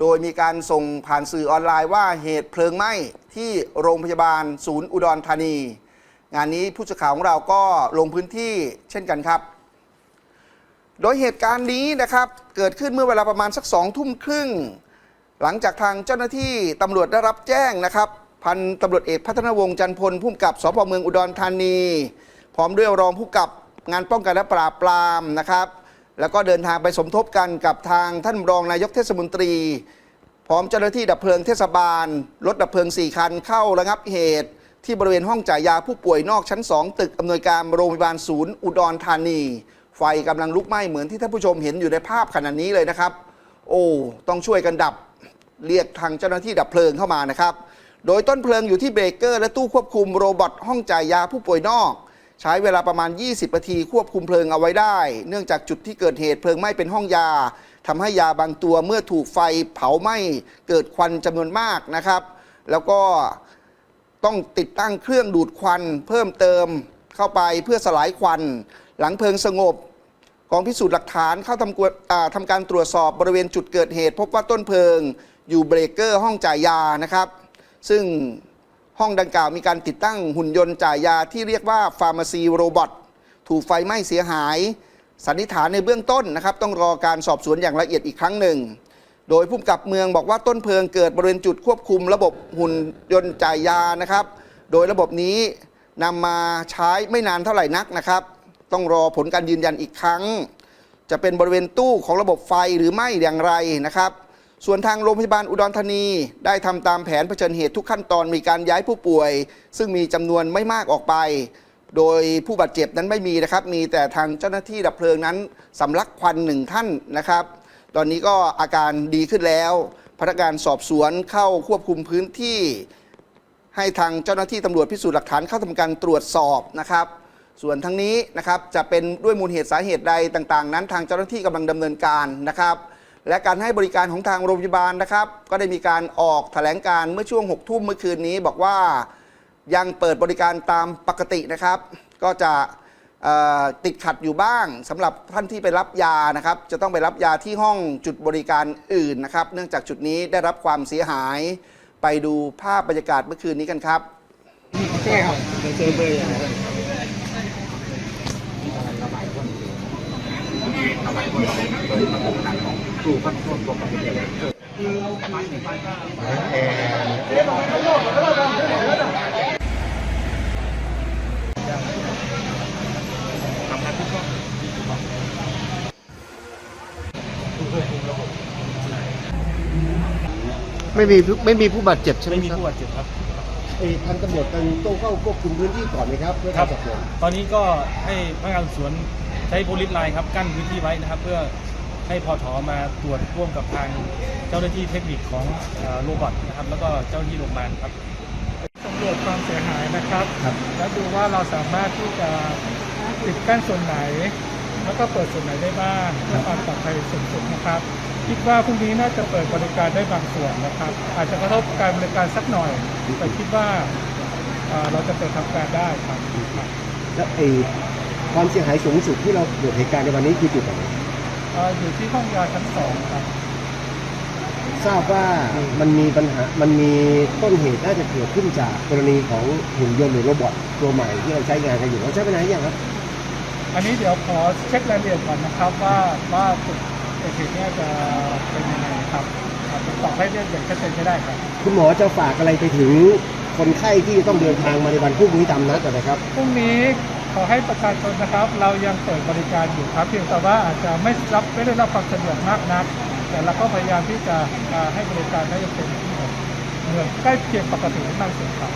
โดยมีการส่งผ่านสื่อออนไลน์ว่าเหตุเพลิงไหม้ที่โรงพยาบาลศูนย์อุดรธานี งานนี้ผู้สื่อข่าวของเราก็ลงพื้นที่เช่นกันครับ โดยเหตุการณ์นี้นะครับเกิดขึ้นเมื่อเวลาประมาณสักสองทุ่มครึ่ง หลังจากทางเจ้าหน้าที่ตำรวจได้รับแจ้งนะครับ พันตำรวจเอกพัฒนวงศ์จันพลผู้กับสพเมืองอุดรธานี พร้อมด้วยรองผู้กำกับงานป้องกันและปราบปรามนะครับ แล้วก็เดินทางไปสมทบกันกับทางท่านรองนายกเทศมนตรี พร้อมเจ้าหน้าที่ดับเพลิงเทศบาล รถดับเพลิง 4 คันเข้าระงับเหตุ ที่บริเวณห้องจ่ายยาผู้ป่วยนอกชั้น 2 ตึกอำนวยการโรงพยาบาลศูนย์อุดรธานี ไฟกำลังลุกไหม้เหมือนที่ท่านผู้ชมเห็นอยู่ในภาพขณะนี้เลยนะครับ โอ้ต้องช่วยกันดับเรียกทางเจ้าหน้าที่ดับเพลิงเข้ามานะครับ โดยต้นเพลิงอยู่ที่เบรกเกอร์และตู้ควบคุมโรบอทห้องจ่ายยาผู้ป่วยนอก ใช้เวลาประมาณ 20นาทีควบคุมเพลิงเอาไว้ได้ เนื่องจากจุดที่เกิดเหตุเพลิงไหม้เป็นห้องยาทำให้ยาบางตัวเมื่อถูกไฟเผาไหม้เกิดควันจำนวนมากนะครับ แล้วก็ต้องติดตั้งเครื่องดูดควันเพิ่มเติมเข้าไปเพื่อสลายควัน หลังเพลิงสงบกองพิสูจน์หลักฐานเข้าทำกาทำการตรวจสอบบริเวณจุดเกิดเหตุ พบว่าต้นเพลิงอยู่เบรกเกอร์ห้องจ่ายยานะครับ ซึ่ง ห้องดังกล่าวมีการติดตั้งหุ่นยนต์จ่ายยาที่เรียกว่าฟาร์มาซีโรบอทถูกไฟไหม้เสียหาย สันนิษฐานในเบื้องต้นนะครับ ต้องรอการสอบสวนอย่างละเอียดอีกครั้งหนึ่ง โดยผู้กำกับเมืองบอกว่าต้นเพลิงเกิดบริเวณจุดควบคุม ระบบหุ่นยนต์จ่ายยานะครับ โดยระบบนี้นำมาใช้ไม่นานเท่าไหร่นักนะครับ ต้องรอผลการยืนยันอีกครั้ง จะเป็นบริเวณตู้ของระบบไฟหรือไม่อย่างไรนะครับ ส่วนทางโรงพยาบาลอุดรธานีได้ทำตามแผนเผชิญเหตุทุกขั้นตอนมีการย้ายผู้ป่วย ซึ่งมีจำนวนไม่มากออกไป โดยผู้บาดเจ็บนั้นไม่มีนะครับ มีแต่ทางเจ้าหน้าที่ดับเพลิงนั้นสำลักควันหนึ่งท่านนะครับ ตอนนี้ก็อาการดีขึ้นแล้ว พนักงานสอบสวนเข้าควบคุมพื้นที่ ให้ทางเจ้าหน้าที่ตำรวจพิสูจน์หลักฐานเข้าทำการตรวจสอบนะครับส่วนทั้งนี้นะครับจะเป็นด้วยมูลเหตุสาเหตุใดต่าง ๆ นั้น ทางเจ้าหน้าที่กำลังดำเนินการนะครับ และการให้บริการของทางโรงพยาบาลนะครับ ก็ได้มีการออกแถลงการเมื่อช่วง 6 ทุ่มเมื่อคืนนี้ บอกว่ายังเปิดบริการตามปกตินะครับ ก็จะติดขัดอยู่บ้างสำหรับท่านที่ไปรับยานะครับ จะต้องไปรับยาที่ห้องจุดบริการอื่นนะครับ เนื่องจากจุดนี้ได้รับความเสียหายไปดูภาพบรรยากาศเมื่อคืนนี้กันครับใช่ครับเจอเบอร์อย่างไรไม่ มีผู้ไม่มีผู้บาดเจ็บใช่ไหมไม่มีครับผู้บาดเจ็บครับไอ้พันตำรวจกันต้องเข้าควบคุมพื้นที่ก่อนไหมครับเพื่อครัการบสอบสวน ตอนนี้ก็ให้พนักงานสอบสวนใช้โพลิสไลน์ครับกั้นพื้นที่ไว้นะครับ เพื่อ ให้พอถอมาตรวจร่วมกับทางเจ้าหน้าที่เทคนิคของเอ่อโรบอทนะครับ แล้วก็เจ้าหน้าที่โรงพยาบาลครับสำรวจความเสียหายนะครับครับแล้วดูว่าเราสามารถที่จะปิดกั้นส่วนไหน แล้วก็เปิดส่วนไหนได้บ้างเพื่อความปลอดภัยสูงสุดนะครับ คิดว่าพรุ่งนี้น่าจะเปิดบริการได้บางส่วนนะครับ อาจจะกระทบการบริการสักหน่อย แต่คิดว่าเอ่อเราจะเปิดทำการได้ครับครับแล้วไอ้ความเสียหายสูงสุดที่เราเกิดเหตุการณ์ในวันนี้คือจุดไหนเอ่ออยู่ที่ห้องยาชั้นสองครับ ทราบว่ามันมีปัญหา มันมีต้นเหตุน่าจะเกิดขึ้นจากกรณีของหุ่นยนต์หรือโรบอทตัวใหม่ที่เราใช้งานกันอยู่เราใช้ไปนานหรือยังครับ อันนี้เดี๋ยวขอเช็ครายละเอียดก่อนนะครับว่าว่าจุดเกิดเหตุเนี่ยจะเป็นยังไงครับอาจจะตอบให้ได้อย่างชัดเจนไม่ได้ครับ คุณหมอจะฝากอะไรไปถึงคนไข้ที่ต้องเดินทางมาในวันพรุ่งนี้ตามนัดนะครับ พรุ่งนี้ ขอให้ประชาชนนะครับ เรายังเปิดบริการอยู่ครับ เพียงแต่ว่าอาจจะไม่รับไม่ได้รับความสะดวกมากนัก แต่เราก็พยายามที่จะให้บริการได้อย่างเต็มที่เหมือนใกล้เคียงปกติให้มากที่สุดครับ